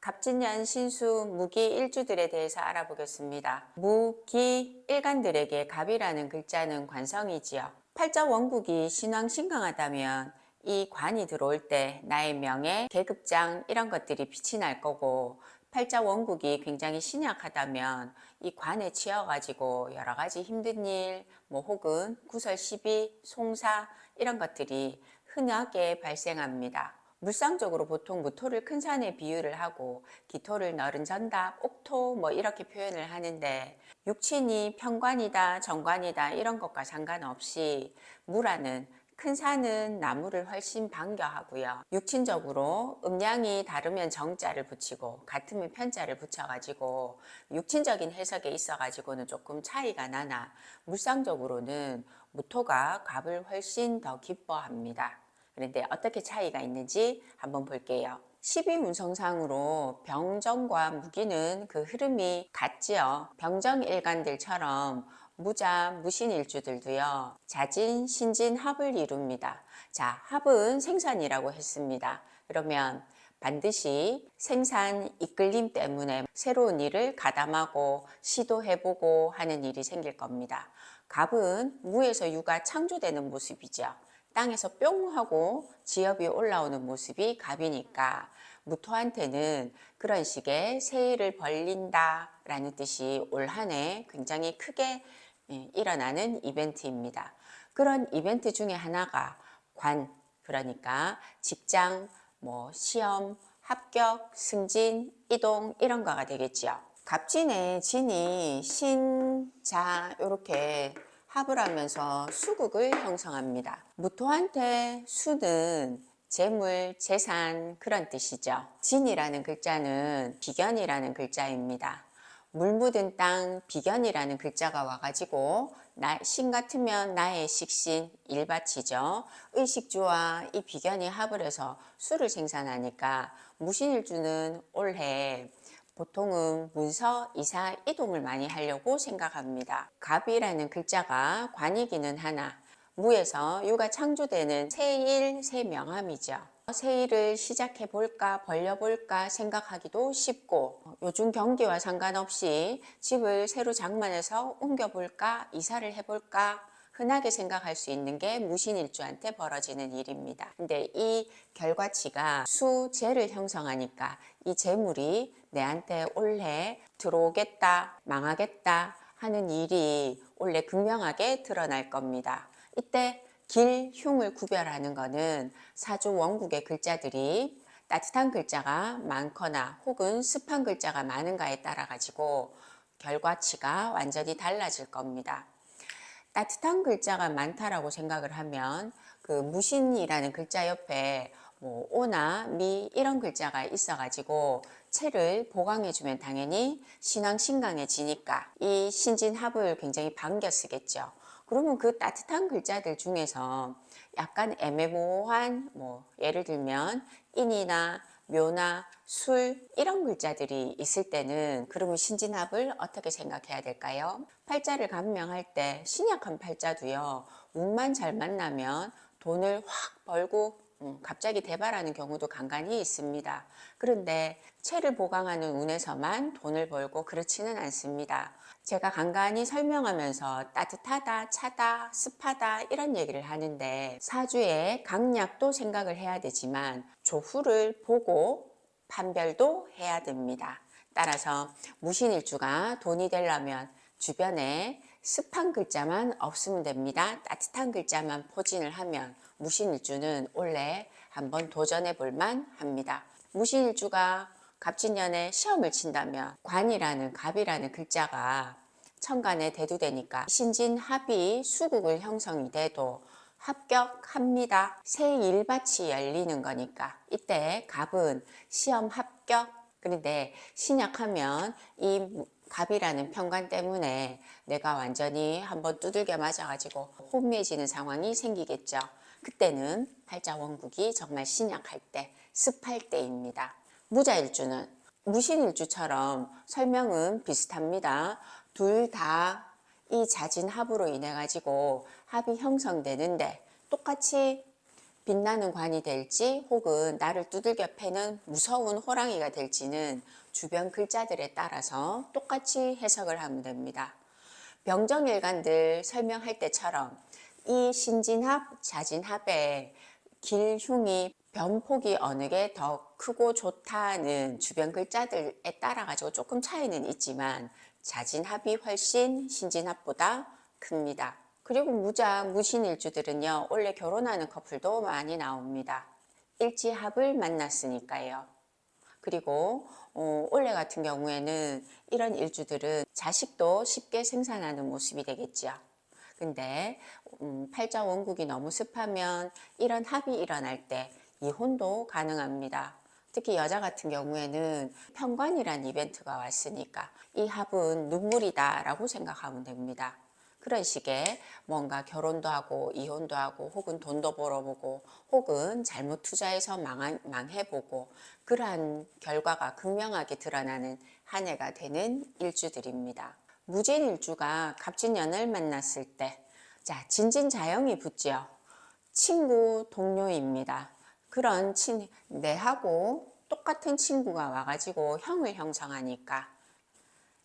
갑진년 신수 무기 일주들에 대해서 알아보겠습니다. 무기 일간들에게 갑이라는 글자는 관성이지요. 팔자 원국이 신왕 신강하다면 이 관이 들어올 때 나의 명예, 계급장 이런 것들이 빛이 날 거고 팔자 원국이 굉장히 신약하다면 이 관에 치여가지고 여러 가지 힘든 일, 뭐 혹은 구설 시비, 송사 이런 것들이 흔하게 발생합니다. 물상적으로 보통 무토를 큰 산에 비유를 하고 기토를 너른 전답, 옥토 뭐 이렇게 표현을 하는데 육친이 평관이다, 정관이다 이런 것과 상관없이 무라는 큰 산은 나무를 훨씬 반겨하고요. 육친적으로 음양이 다르면 정자를 붙이고 같으면 편자를 붙여가지고 육친적인 해석에 있어가지고는 조금 차이가 나나 물상적으로는 무토가 갑을 훨씬 더 기뻐합니다. 그런데 어떻게 차이가 있는지 한번 볼게요. 12문성상으로 병정과 무기는 그 흐름이 같지요. 병정일간들처럼 무자, 무신일주들도요. 자진, 신진, 합을 이룹니다. 자, 합은 생산이라고 했습니다. 그러면 반드시 생산 이끌림 때문에 새로운 일을 가담하고 시도해보고 하는 일이 생길 겁니다. 갑은 무에서 유가 창조되는 모습이죠. 땅에서 뿅 하고 지엽이 올라오는 모습이 갑이니까 무토한테는 그런 식의 새해를 벌린다 라는 뜻이 올 한 해 굉장히 크게 예, 일어나는 이벤트입니다. 그런 이벤트 중에 하나가 관, 그러니까 직장, 뭐 시험, 합격, 승진, 이동 이런 거가 되겠지요. 갑진의 진이 신, 자 이렇게 합을 하면서 수국을 형성합니다. 무토한테 수는 재물, 재산 그런 뜻이죠. 진이라는 글자는 비견이라는 글자입니다. 물 묻은 땅 비견이라는 글자가 와가지고 나, 신 같으면 나의 식신 일밭이죠. 의식주와 이 비견이 합을 해서 수를 생산하니까 무신일주는 올해 보통은 문서, 이사, 이동을 많이 하려고 생각합니다. 갑이라는 글자가 관이기는 하나 무에서 유가 창조되는 새일, 새명함이죠. 새 일을 시작해 볼까 벌려 볼까 생각하기도 쉽고 요즘 경기와 상관없이 집을 새로 장만해서 옮겨 볼까 이사를 해 볼까 흔하게 생각할 수 있는 게 무신일주한테 벌어지는 일입니다. 근데 이 결과치가 수재를 형성하니까 이 재물이 내한테 올해 들어오겠다, 망하겠다 하는 일이 올해 극명하게 드러날 겁니다. 이때 길, 흉을 구별하는 것은 사주 원국의 글자들이 따뜻한 글자가 많거나 혹은 습한 글자가 많은가에 따라 가지고 결과치가 완전히 달라질 겁니다. 따뜻한 글자가 많다라고 생각을 하면 그 무신이라는 글자 옆에 뭐 오나 미 이런 글자가 있어 가지고 채를 보강해 주면 당연히 신앙 신강해지니까 이 신진합을 굉장히 반겨 쓰겠죠. 그러면 그 따뜻한 글자들 중에서 약간 애매모호한 뭐 예를 들면 인이나 묘나 술 이런 글자들이 있을 때는 그러면 신진합을 어떻게 생각해야 될까요? 팔자를 감명할 때 신약한 팔자도요 운만 잘 만나면 돈을 확 벌고 음, 갑자기 대발하는 경우도 간간히 있습니다. 그런데 채를 보강하는 운에서만 돈을 벌고 그렇지는 않습니다. 제가 간간히 설명하면서 따뜻하다, 차다, 습하다 이런 얘기를 하는데 사주의 강약도 생각을 해야 되지만 조후를 보고 판별도 해야 됩니다. 따라서 무신일주가 돈이 되려면 주변에 습한 글자만 없으면 됩니다. 따뜻한 글자만 포진을 하면 무신일주는 원래 한번 도전해 볼만 합니다. 무신일주가 갑진년에 시험을 친다면 관이라는 갑이라는 글자가 천간에 대두되니까 신진합이 수국을 형성이 돼도 합격합니다. 새 일밭이 열리는 거니까 이때 갑은 시험 합격 그런데 신약하면 이 갑이라는 평관 때문에 내가 완전히 한번 두들겨 맞아가지고 혼미해지는 상황이 생기겠죠. 그때는 팔자 원국이 정말 신약할 때, 습할 때입니다. 무자일주는 무신일주처럼 설명은 비슷합니다. 둘 다 이 자진 합으로 인해 가지고 합이 형성되는데 똑같이 빛나는 관이 될지 혹은 나를 두들겨 패는 무서운 호랑이가 될지는 주변 글자들에 따라서 똑같이 해석을 하면 됩니다. 병정일관들 설명할 때처럼 이 신진합, 자진합의 길흉이 변폭이 어느 게 더 크고 좋다는 주변 글자들에 따라 가지고 조금 차이는 있지만 자진합이 훨씬 신진합보다 큽니다. 그리고 무자, 무신일주들은요, 원래 결혼하는 커플도 많이 나옵니다. 일지합을 만났으니까요. 그리고 어, 올해 같은 경우에는 이런 일주들은 자식도 쉽게 생산하는 모습이 되겠죠. 근데 음, 팔자 원국이 너무 습하면 이런 합이 일어날 때 이혼도 가능합니다. 특히 여자 같은 경우에는 편관이란 이벤트가 왔으니까 이 합은 눈물이다 라고 생각하면 됩니다. 그런 식의 뭔가 결혼도 하고 이혼도 하고 혹은 돈도 벌어보고 혹은 잘못 투자해서 망한, 망해보고 그러한 결과가 극명하게 드러나는 한 해가 되는 일주들입니다. 무진일주가 갑진년을 만났을 때, 자, 진진자영이 붙죠. 친구, 동료입니다. 그런 친, 내하고 똑같은 친구가 와가지고 형을 형성하니까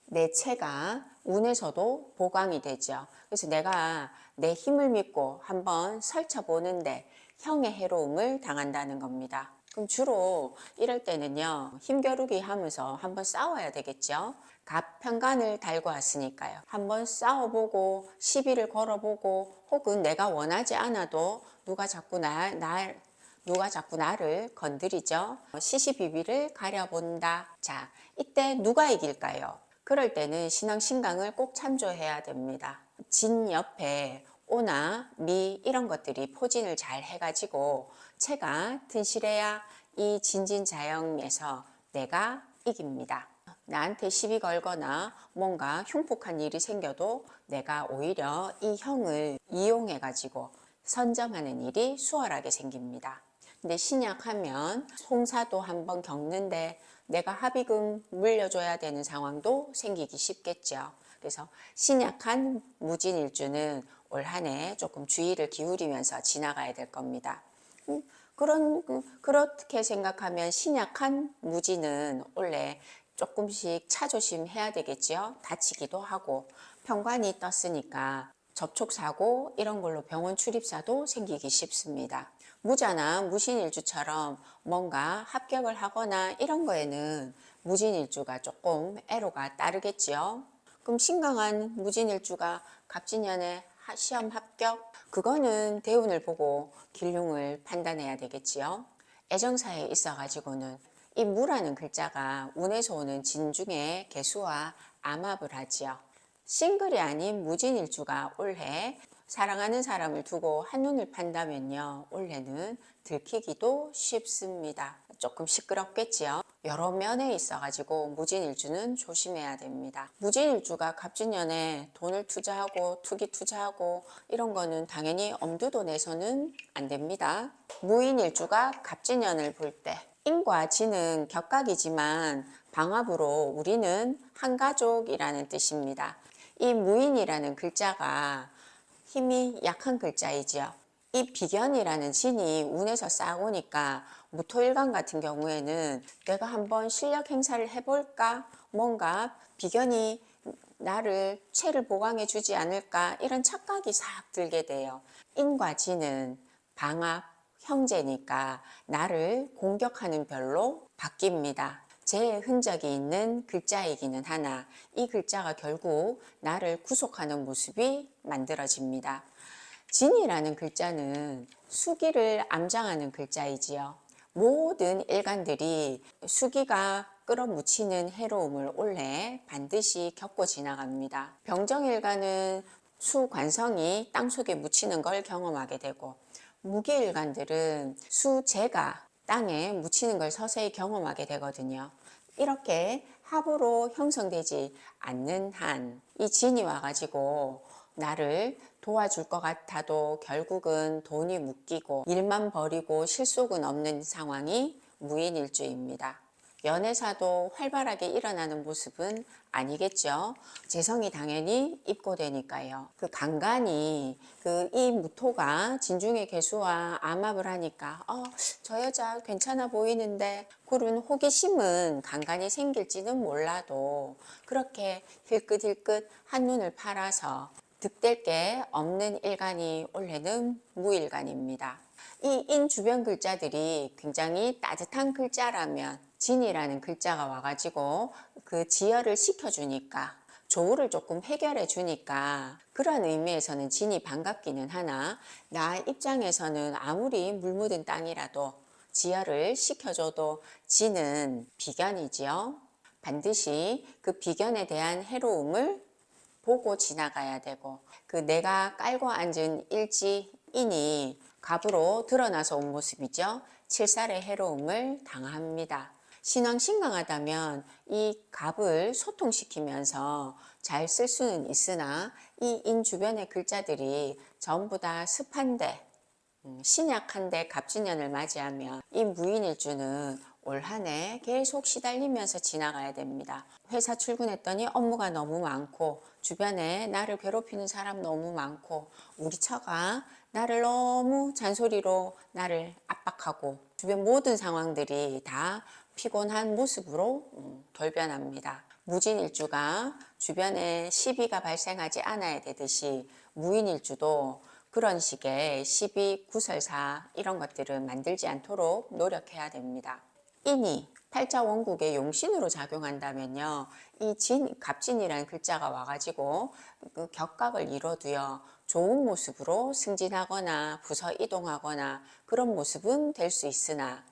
내 체가 운에서도 보강이 되죠. 그래서 내가 내 힘을 믿고 한번 설쳐보는데 형의 해로움을 당한다는 겁니다. 그럼 주로 이럴 때는요, 힘겨루기 하면서 한번 싸워야 되겠죠. 갑편간을 달고 왔으니까요. 한번 싸워보고, 시비를 걸어보고, 혹은 내가 원하지 않아도 누가 자꾸 나, 날, 누가 자꾸 나를 건드리죠. 시시비비를 가려본다. 자, 이때 누가 이길까요? 그럴 때는 신앙 신강을 꼭 참조해야 됩니다. 진 옆에 오나 미 이런 것들이 포진을 잘 해가지고 체가 튼실해야 이 진진자영에서 내가 이깁니다. 나한테 시비 걸거나 뭔가 흉폭한 일이 생겨도 내가 오히려 이 형을 이용해 가지고 선점하는 일이 수월하게 생깁니다. 근데 신약하면 송사도 한번 겪는데 내가 합의금 물려줘야 되는 상황도 생기기 쉽겠죠. 그래서 신약한 무진일주는 올 한 해 조금 주의를 기울이면서 지나가야 될 겁니다. 음, 그런 그, 그렇게 생각하면 신약한 무지는 원래 조금씩 차조심 해야 되겠지요. 다치기도 하고 평관이 떴으니까 접촉 사고 이런 걸로 병원 출입사도 생기기 쉽습니다. 무자나 무신일주처럼 뭔가 합격을 하거나 이런 거에는 무진일주가 조금 애로가 따르겠지요. 그럼 신강한 무진일주가 갑진년에 하- 시험 합격? 그거는 대운을 보고 길흉을 판단해야 되겠지요. 애정사에 있어 가지고는 이 무라는 글자가 운에서 오는 진 중에 개수와 암합을 하지요. 싱글이 아닌 무진일주가 올해 사랑하는 사람을 두고 한눈을 판다면요. 올해는 들키기도 쉽습니다. 조금 시끄럽겠지요. 여러 면에 있어가지고 무진일주는 조심해야 됩니다. 무진일주가 갑진년에 돈을 투자하고 투기 투자하고 이런 거는 당연히 엄두도 내서는 안 됩니다. 무인일주가 갑진년을 볼 때 인과 진은 격각이지만 방합으로 우리는 한 가족이라는 뜻입니다. 이 무인이라는 글자가 힘이 약한 글자이지요. 이 비견이라는 진이 운에서 싹 오니까 무토일간 같은 경우에는 내가 한번 실력 행사를 해볼까? 뭔가 비견이 나를 체를 보강해 주지 않을까? 이런 착각이 싹 들게 돼요. 인과 진은 방합, 형제니까 나를 공격하는 별로 바뀝니다. 제 흔적이 있는 글자이기는 하나 이 글자가 결국 나를 구속하는 모습이 만들어집니다. 진이라는 글자는 수기를 암장하는 글자이지요. 모든 일간들이 수기가 끌어묻히는 해로움을 올해 반드시 겪고 지나갑니다. 병정일간은 수관성이 땅속에 묻히는 걸 경험하게 되고 무기일간들은 수재가 땅에 묻히는 걸 서서히 경험하게 되거든요. 이렇게 합으로 형성되지 않는 한 이 진이 와가지고 나를 도와줄 것 같아도 결국은 돈이 묶이고 일만 버리고 실속은 없는 상황이 무인일주입니다. 연애사도 활발하게 일어나는 모습은 아니겠죠. 재성이 당연히 입고되니까요. 그 간간이 그 이 무토가 진중의 개수와 암합을 하니까 어, 저 여자 괜찮아 보이는데 그런 호기심은 간간히 생길지는 몰라도 그렇게 힐끗힐끗 한눈을 팔아서 득될 게 없는 일간이 올해는 무일간입니다. 이 인 주변 글자들이 굉장히 따뜻한 글자라면 진이라는 글자가 와가지고 그 지혈을 시켜주니까 조우를 조금 해결해 주니까 그런 의미에서는 진이 반갑기는 하나 나 입장에서는 아무리 물 묻은 땅이라도 지혈을 시켜줘도 진은 비견이지요. 반드시 그 비견에 대한 해로움을 보고 지나가야 되고 그 내가 깔고 앉은 일지인이 갑으로 드러나서 온 모습이죠. 칠살의 해로움을 당합니다. 신왕 신강하다면 이 갑을 소통시키면서 잘 쓸 수는 있으나 이 인 주변의 글자들이 전부 다 습한데 음, 신약한데 갑진년을 맞이하면 이 무인일 주는 올 한 해 계속 시달리면서 지나가야 됩니다. 회사 출근했더니 업무가 너무 많고 주변에 나를 괴롭히는 사람 너무 많고 우리 처가 나를 너무 잔소리로 나를 압박하고 주변 모든 상황들이 다 피곤한 모습으로 음, 돌변합니다. 무진일주가 주변에 시비가 발생하지 않아야 되듯이 무인일주도 그런 식의 시비, 구설사 이런 것들은 만들지 않도록 노력해야 됩니다. 인이 팔자 원국의 용신으로 작용한다면요. 이 진, 갑진이라는 글자가 와가지고 그 격각을 이뤄도요. 좋은 모습으로 승진하거나 부서 이동하거나 그런 모습은 될 수 있으나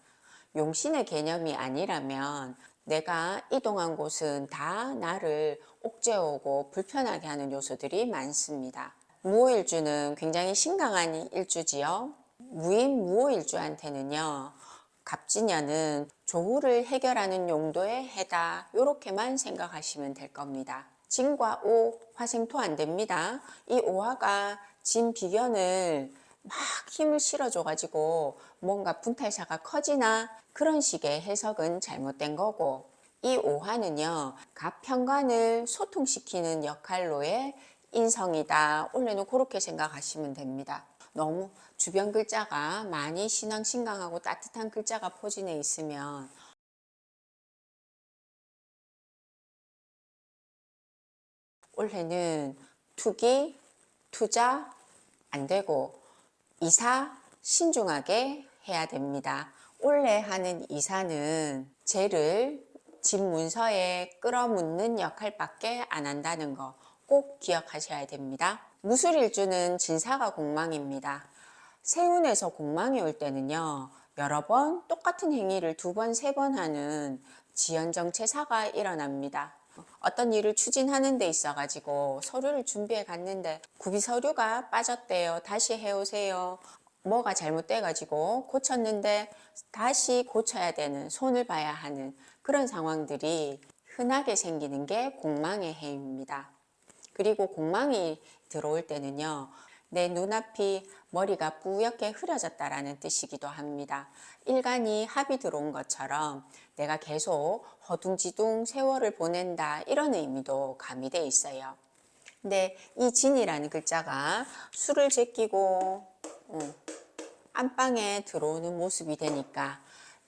용신의 개념이 아니라면 내가 이동한 곳은 다 나를 옥죄오고 불편하게 하는 요소들이 많습니다. 무호일주는 굉장히 신강한 일주지요. 무인 무호일주한테는요. 갑진년은 조후를 해결하는 용도의 해다 이렇게만 생각하시면 될 겁니다. 진과 오 화생토 안 됩니다. 이 오화가 진 비견을 막 힘을 실어줘 가지고 뭔가 분탈사가 커지나 그런 식의 해석은 잘못된 거고 이 오화는요 갑편관을 소통시키는 역할로의 인성이다 원래는 그렇게 생각하시면 됩니다 너무 주변 글자가 많이 신앙 신강하고 따뜻한 글자가 포진해 있으면 올해는 투기, 투자 안 되고 이사 신중하게 해야 됩니다. 올해 하는 이사는 재를 집 문서에 끌어묻는 역할밖에 안 한다는 거 꼭 기억하셔야 됩니다. 무술일주는 진사가 공망입니다. 세운에서 공망이 올 때는요. 여러 번 똑같은 행위를 두 번, 세 번 하는 지연정체사가 일어납니다. 어떤 일을 추진하는 데 있어 가지고 서류를 준비해 갔는데 구비 서류가 빠졌대요. 다시 해오세요. 뭐가 잘못돼 가지고 고쳤는데 다시 고쳐야 되는 손을 봐야 하는 그런 상황들이 흔하게 생기는 게 공망의 해입니다. 그리고 공망이 들어올 때는요. 내 눈앞이 머리가 뿌옇게 흐려졌다라는 뜻이기도 합니다. 일간이 합이 들어온 것처럼 내가 계속 허둥지둥 세월을 보낸다 이런 의미도 가미돼 있어요. 근데 이 진이라는 글자가 술을 제끼고 음, 안방에 들어오는 모습이 되니까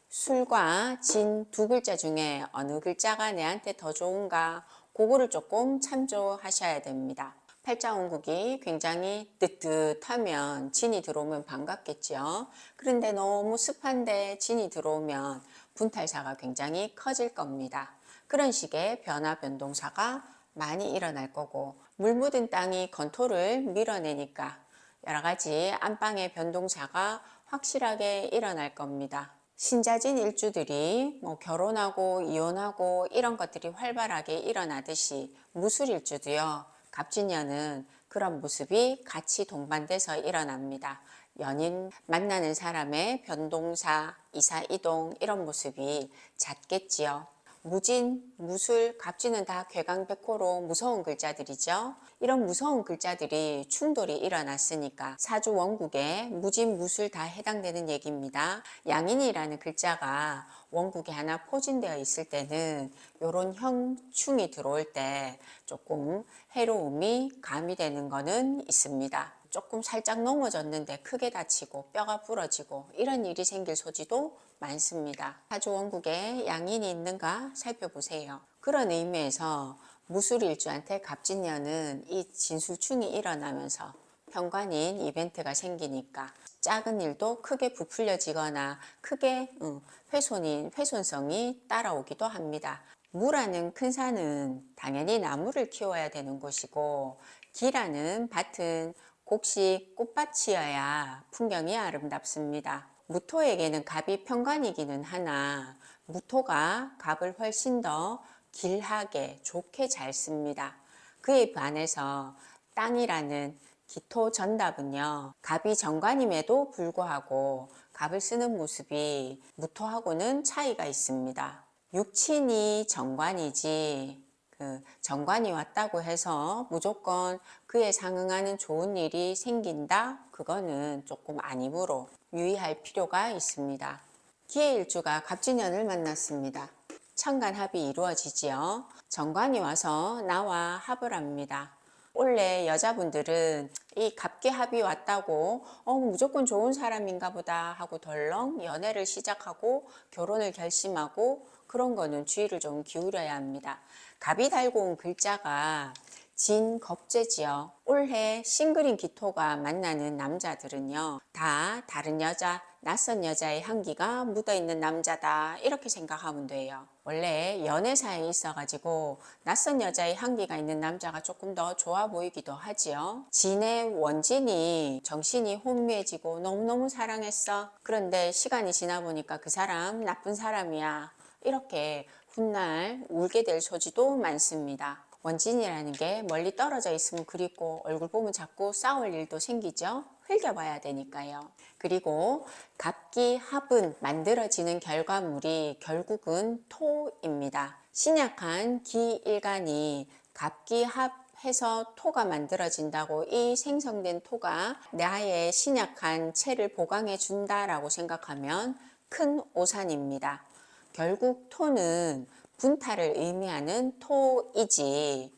술과 진 두 글자 중에 어느 글자가 내한테 더 좋은가 그거를 조금 참조하셔야 됩니다. 팔자원국이 굉장히 뜨뜻하면 진이 들어오면 반갑겠죠. 그런데 너무 습한데 진이 들어오면 분탈사가 굉장히 커질 겁니다. 그런 식의 변화 변동사가 많이 일어날 거고 물 묻은 땅이 건토를 밀어내니까 여러 가지 안방의 변동사가 확실하게 일어날 겁니다. 신자진 일주들이 뭐 결혼하고 이혼하고 이런 것들이 활발하게 일어나듯이 무술 일주도요. 갑진년은 그런 모습이 같이 동반돼서 일어납니다. 연인 만나는 사람의 변동사, 이사, 이동 이런 모습이 잦겠지요. 무진, 무술, 갑진은 다 괴강백호로 무서운 글자들이죠. 이런 무서운 글자들이 충돌이 일어났으니까 사주 원국에 무진, 무술 다 해당되는 얘기입니다. 양인이라는 글자가 원국에 하나 포진되어 있을 때는 이런 형충이 들어올 때 조금 해로움이 가미되는 거는 있습니다. 조금 살짝 넘어졌는데 크게 다치고 뼈가 부러지고 이런 일이 생길 소지도 많습니다. 사주 원국에 양인이 있는가 살펴보세요. 그런 의미에서 무술일주한테 갑진년은 이 진술충이 일어나면서 현관인 이벤트가 생기니까 작은 일도 크게 부풀려지거나 크게 음, 훼손이 훼손성이 따라오기도 합니다. 무라는 큰 산은 당연히 나무를 키워야 되는 곳이고 기라는 밭은 곡식 꽃밭이어야 풍경이 아름답습니다. 무토에게는 갑이 편관이기는 하나 무토가 갑을 훨씬 더 길하게 좋게 잘 씁니다. 그에 반해서 땅이라는 기토 전답은요, 갑이 정관임에도 불구하고 갑을 쓰는 모습이 무토하고는 차이가 있습니다. 육친이 정관이지, 그 정관이 왔다고 해서 무조건 그에 상응하는 좋은 일이 생긴다? 그거는 조금 아니므로 유의할 필요가 있습니다. 기해일주가 갑진년을 만났습니다. 천간합이 이루어지지요. 정관이 와서 나와 합을 합니다. 원래 여자분들은 이 갑기합이 왔다고 어, 무조건 좋은 사람인가 보다 하고 덜렁 연애를 시작하고 결혼을 결심하고 그런 거는 주의를 좀 기울여야 합니다. 갑이 달고 온 글자가 진겁제지요. 올해 싱글인 기토가 만나는 남자들은요, 다 다른 여자, 낯선 여자의 향기가 묻어있는 남자다. 이렇게 생각하면 돼요. 원래 연애사에 있어가지고 낯선 여자의 향기가 있는 남자가 조금 더 좋아 보이기도 하지요. 진의 원진이 정신이 혼미해지고 너무너무 사랑했어. 그런데 시간이 지나 보니까 그 사람 나쁜 사람이야. 이렇게 훗날 울게 될 소지도 많습니다. 원진이라는 게 멀리 떨어져 있으면 그립고 얼굴 보면 자꾸 싸울 일도 생기죠. 흘겨봐야 되니까요. 그리고 갑기 합은 만들어지는 결과물이 결국은 토입니다. 신약한 기일간이 갑기 합 해서 토가 만들어진다고 이 생성된 토가 나의 신약한 체를 보강해 준다라고 생각하면 큰 오산입니다. 결국 토는 분탈을 의미하는 토이지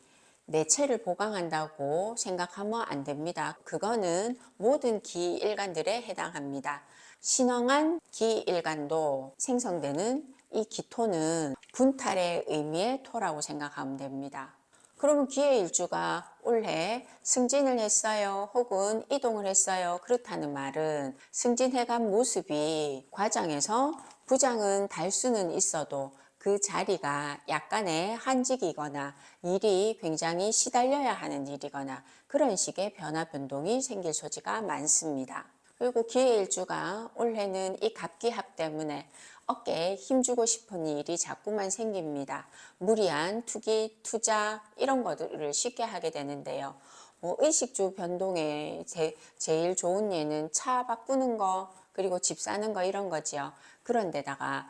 내체를 보강한다고 생각하면 안 됩니다. 그거는 모든 기일간들에 해당합니다. 신성한 기일간도 생성되는 이 기토는 분탈의 의미의 토라고 생각하면 됩니다. 그러면 기의 일주가 올해 승진을 했어요. 혹은 이동을 했어요. 그렇다는 말은 승진해간 모습이 과정에서 부장은 달 수는 있어도 그 자리가 약간의 한직이거나 일이 굉장히 시달려야 하는 일이거나 그런 식의 변화 변동이 생길 소지가 많습니다. 그리고 기회일주가 올해는 이 갑기합 때문에 어깨에 힘주고 싶은 일이 자꾸만 생깁니다. 무리한 투기, 투자 이런 것들을 쉽게 하게 되는데요. 뭐 의식주 변동에 제, 제일 좋은 예는 차 바꾸는 거 그리고 집 사는 거 이런 거지요. 그런데다가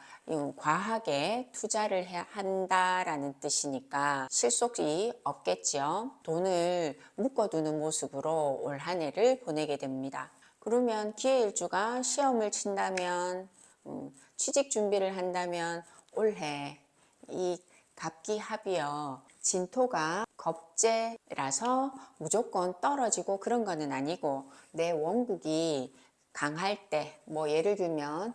과하게 투자를 한다라는 뜻이니까 실속이 없겠지요. 돈을 묶어두는 모습으로 올 한 해를 보내게 됩니다. 그러면 기회일주가 시험을 친다면 음, 취직 준비를 한다면 올해 이 갑기 합이요. 진토가 겁재라서 무조건 떨어지고 그런 거는 아니고 내 원국이 강할 때 뭐 예를 들면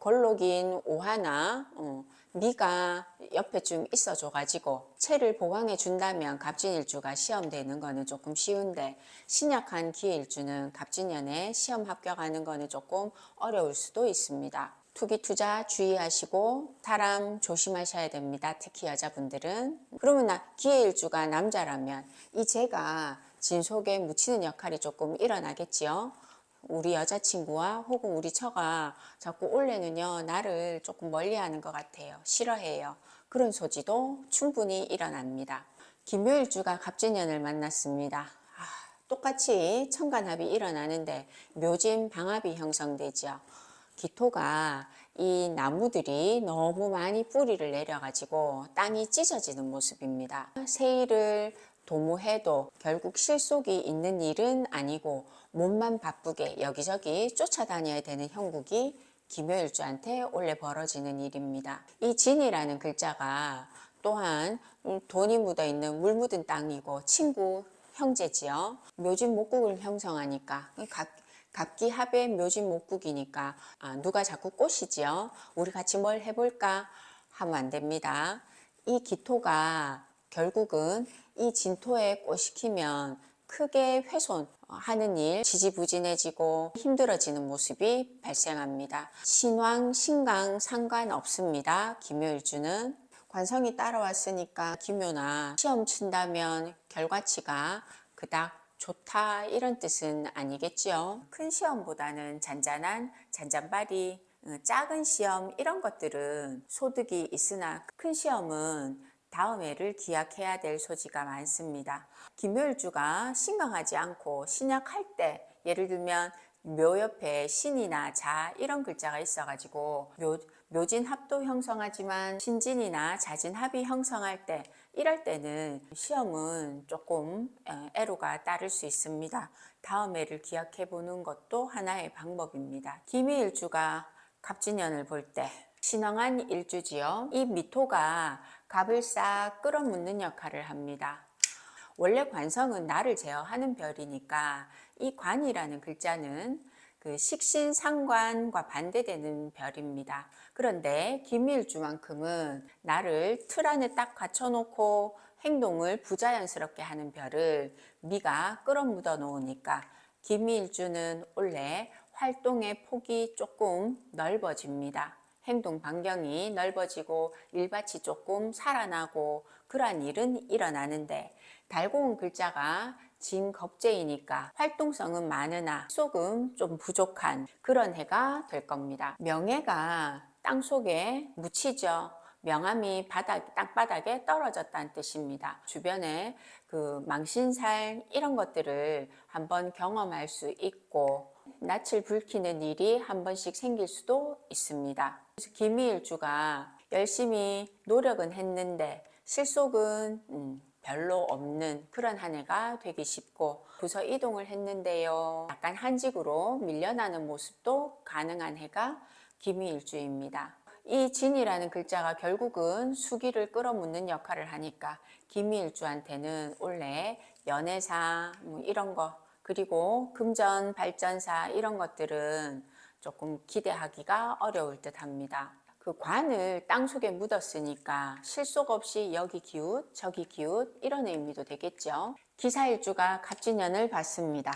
걸록인 오하나 어, 네가 옆에 좀 있어줘 가지고 채를 보강해 준다면 갑진일주가 시험 되는 거는 조금 쉬운데 신약한 기일주는 갑진년에 시험 합격하는 거는 조금 어려울 수도 있습니다. 투기 투자 주의하시고 사람 조심하셔야 됩니다. 특히 여자분들은. 그러면 나 기회일주가 남자라면 이 제가 진속에 묻히는 역할이 조금 일어나겠지요. 우리 여자친구와 혹은 우리 처가 자꾸 올해는요 나를 조금 멀리하는 것 같아요. 싫어해요. 그런 소지도 충분히 일어납니다. 김요일주가 갑진년을 만났습니다. 아, 똑같이 천간합이 일어나는데 묘진 방합이 형성되죠. 기토가 이 나무들이 너무 많이 뿌리를 내려 가지고 땅이 찢어지는 모습입니다. 세일을 도모해도 결국 실속이 있는 일은 아니고 몸만 바쁘게 여기저기 쫓아다녀야 되는 형국이 김효일주한테 원래 벌어지는 일입니다. 이 진이라는 글자가 또한 돈이 묻어 있는 물 묻은 땅이고 친구 형제지요. 묘진 목국을 형성하니까 각 갑기 합의 묘진 목국이니까 아, 누가 자꾸 꼬시지요. 우리 같이 뭘 해볼까 하면 안 됩니다. 이 기토가 결국은 이 진토에 꼬시키면 크게 훼손하는 일, 지지부진해지고 힘들어지는 모습이 발생합니다. 신왕, 신강 상관없습니다. 김효일주는 관성이 따라왔으니까 기묘나 시험 친다면 결과치가 그닥 좋다 이런 뜻은 아니겠지요. 큰 시험보다는 잔잔한 잔잔바리 어, 작은 시험 이런 것들은 소득이 있으나 큰 시험은 다음 해를 기약해야 될 소지가 많습니다. 김효일주가 신강하지 않고 신약할 때 예를 들면 묘 옆에 신이나 자 이런 글자가 있어가지고 묘, 묘진 합도 형성하지만 신진이나 자진 합이 형성할 때 이럴 때는 시험은 조금 어, 애로가 따를 수 있습니다. 다음 해를 기약해 보는 것도 하나의 방법입니다. 기미일주가 갑진년을 볼 때 신왕한 일주지요. 이 미토가 갑을 싹 끌어묻는 역할을 합니다. 원래 관성은 나를 제어하는 별이니까 이 관이라는 글자는 그 식신상관과 반대되는 별입니다. 그런데 김일주만큼은 나를 틀 안에 딱 갖춰놓고 행동을 부자연스럽게 하는 별을 미가 끌어묻어 놓으니까 김일주는 원래 활동의 폭이 조금 넓어집니다. 행동 반경이 넓어지고 일밭이 조금 살아나고 그러한 일은 일어나는데 달고 온 글자가 진겁제이니까 활동성은 많으나 속은 좀 부족한 그런 해가 될 겁니다. 명예가 땅 속에 묻히죠. 명암이 바닥, 땅바닥에 떨어졌다는 뜻입니다. 주변에 그 망신살 이런 것들을 한번 경험할 수 있고 낯을 붉히는 일이 한 번씩 생길 수도 있습니다. 김희일주가 열심히 노력은 했는데 실속은 음, 별로 없는 그런 한 해가 되기 쉽고 부서 이동을 했는데요. 약간 한직으로 밀려나는 모습도 가능한 해가 김희일주입니다. 이 진이라는 글자가 결국은 수기를 끌어묻는 역할을 하니까 김희일주한테는 원래 연애사 뭐 이런 거 그리고 금전 발전사 이런 것들은 조금 기대하기가 어려울 듯 합니다. 그 관을 땅 속에 묻었으니까 실속 없이 여기 기웃 저기 기웃 이런 의미도 되겠죠. 기사일주가 갑진년을 받습니다.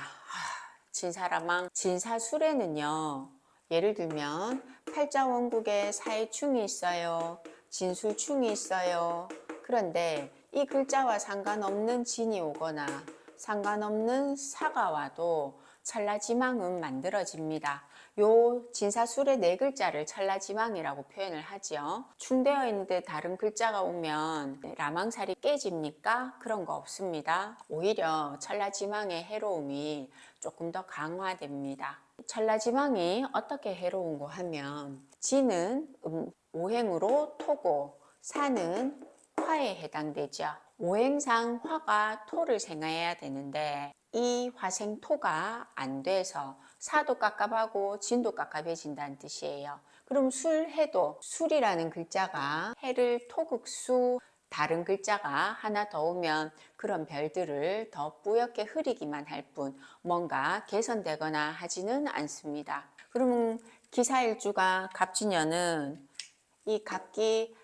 진사라망 진사술에는요. 예를 들면 팔자원국에 사해충이 있어요. 진술충이 있어요. 그런데 이 글자와 상관없는 진이 오거나 상관없는 사가 와도 찰나지망은 만들어집니다. 요 진사술의 네 글자를 찰나지망이라고 표현을 하지요. 충되어 있는데 다른 글자가 오면 라망살이 깨집니까? 그런 거 없습니다. 오히려 찰나지망의 해로움이 조금 더 강화됩니다. 찰나지망이 어떻게 해로운고 하면 지는 음, 오행으로 토고 사는 화에 해당되죠. 오행상 화가 토를 생해야 되는데 이 화생토가 안 돼서 사도 깝깝하고 진도 깝깝해진다는 뜻이에요. 그럼 술해도 술이라는 글자가 해를 토극수 다른 글자가 하나 더 오면 그런 별들을 더 뿌옇게 흐리기만 할 뿐 뭔가 개선되거나 하지는 않습니다. 그러면 기사일주가 갑진년은 이 갑기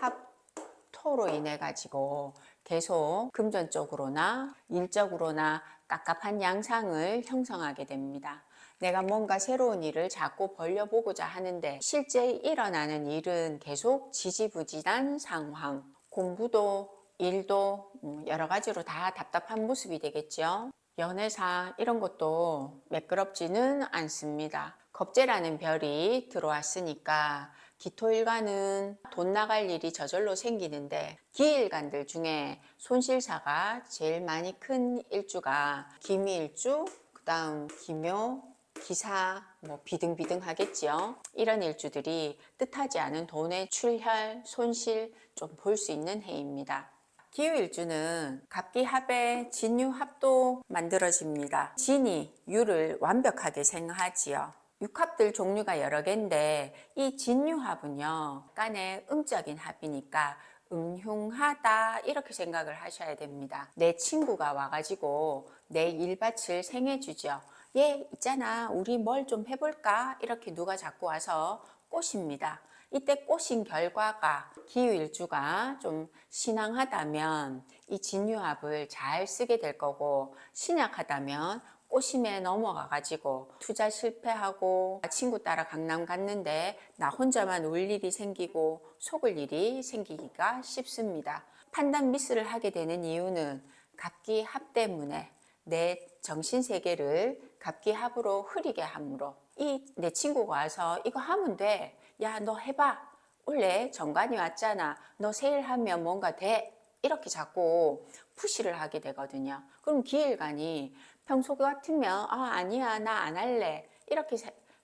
합토로 인해 가지고 계속 금전 쪽으로나 일적으로나 깝깝한 양상을 형성하게 됩니다. 내가 뭔가 새로운 일을 자꾸 벌려보고자 하는데 실제 일어나는 일은 계속 지지부진한 상황, 공부도 일도 음, 여러 가지로 다 답답한 모습이 되겠죠. 연애사 이런 것도 매끄럽지는 않습니다. 겁재라는 별이 들어왔으니까 기토일간은 돈 나갈 일이 저절로 생기는데 기일간들 중에 손실사가 제일 많이 큰 일주가 기미일주, 그 다음 기묘, 기사 뭐 비등비등 하겠지요. 이런 일주들이 뜻하지 않은 돈의 출혈, 손실 좀 볼 수 있는 해입니다. 기후일주는 갑기합의 진유합도 만들어집니다. 진이 유를 완벽하게 생하지요. 육합들 종류가 여러 개인데 이 진유합은요 간의 음적인 합이니까 음흉하다 이렇게 생각을 하셔야 됩니다. 내 친구가 와가지고 내 일밭을 생해주죠. 얘 있잖아 우리 뭘 좀 해볼까 이렇게 누가 자꾸 와서 꼬십니다. 이때 꼬신 결과가 기후일주가 좀 신앙하다면 이 진유합을 잘 쓰게 될 거고 신약하다면 꼬심에 넘어가 가지고 투자 실패하고 친구 따라 강남 갔는데 나 혼자만 울 일이 생기고 속을 일이 생기기가 쉽습니다. 판단 미스를 하게 되는 이유는 갑기합 때문에 내 정신 세계를 갑기합으로 흐리게 함으로 이 내 친구가 와서 이거 하면 돼. 야, 너 해봐. 원래 정관이 왔잖아. 너 세일 하면 뭔가 돼. 이렇게 자꾸 푸시를 하게 되거든요. 그럼 기일간이 평소 같으면 아 아니야 나 안 할래 이렇게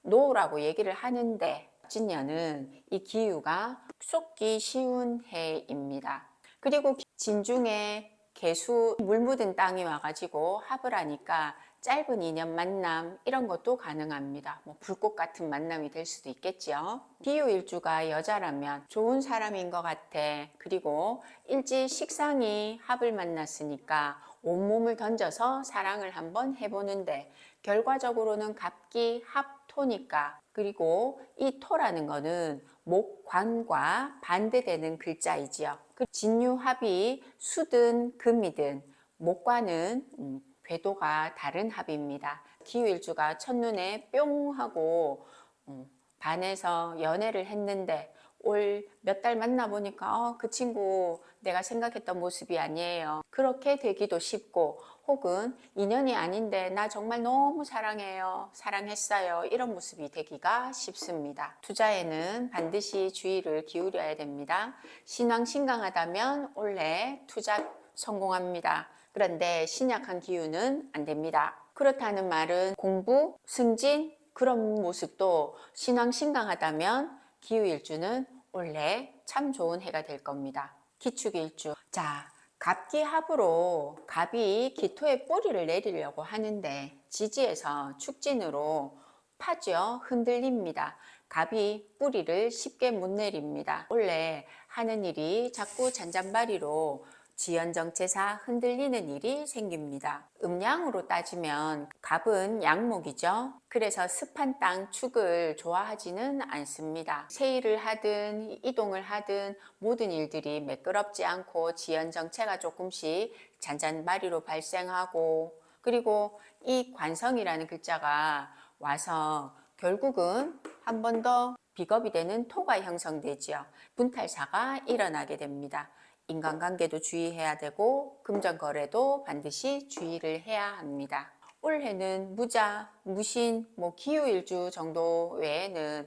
노라고 얘기를 하는데 진년은 이 기후가 쏟기 쉬운 해입니다. 그리고 진중에 개수 물 묻은 땅이 와가지고 합을 하니까 짧은 인연 만남 이런 것도 가능합니다. 뭐 불꽃 같은 만남이 될 수도 있겠죠. 기후 일주가 여자라면 좋은 사람인 것 같아. 그리고 일지 식상이 합을 만났으니까 온몸을 던져서 사랑을 한번 해보는데 결과적으로는 갑기 합토니까 그리고 이 토라는 거는 목관과 반대되는 글자이지요. 그 진유합이 수든 금이든 목관은 음, 궤도가 다른 합입니다. 기후일주가 첫눈에 뿅 하고 음, 반해서 연애를 했는데 올 몇 달 만나 보니까 어, 그 친구 내가 생각했던 모습이 아니에요. 그렇게 되기도 쉽고 혹은 인연이 아닌데 나 정말 너무 사랑해요. 사랑했어요. 이런 모습이 되기가 쉽습니다. 투자에는 반드시 주의를 기울여야 됩니다. 신앙 신강하다면 올해 투자 성공합니다. 그런데 신약한 기후는 안 됩니다. 그렇다는 말은 공부, 승진 그런 모습도 신앙 신강하다면 기후일주는 올해 참 좋은 해가 될 겁니다. 기축일주. 자, 갑기합으로 갑이 기토의 뿌리를 내리려고 하는데 지지에서 축진으로 파죠. 흔들립니다. 갑이 뿌리를 쉽게 못 내립니다. 원래 하는 일이 자꾸 잔잔바리로 지연 정체사 흔들리는 일이 생깁니다. 음양으로 따지면 갑은 양목이죠. 그래서 습한 땅 축을 좋아하지는 않습니다. 세일을 하든 이동을 하든 모든 일들이 매끄럽지 않고 지연 정체가 조금씩 잔잔바리로 발생하고 그리고 이 관성이라는 글자가 와서 결국은 한 번 더 비겁이 되는 토가 형성되지요. 분탈사가 일어나게 됩니다. 인간관계도 주의해야 되고 금전거래도 반드시 주의를 해야 합니다. 올해는 무자, 무신, 뭐 기후일주 정도 외에는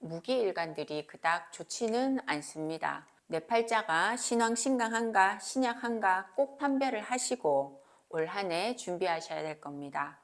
무, 기일간들이 그닥 좋지는 않습니다. 내 팔자가 신왕 신강한가 신약한가 꼭 판별을 하시고 올 한 해 준비하셔야 될 겁니다.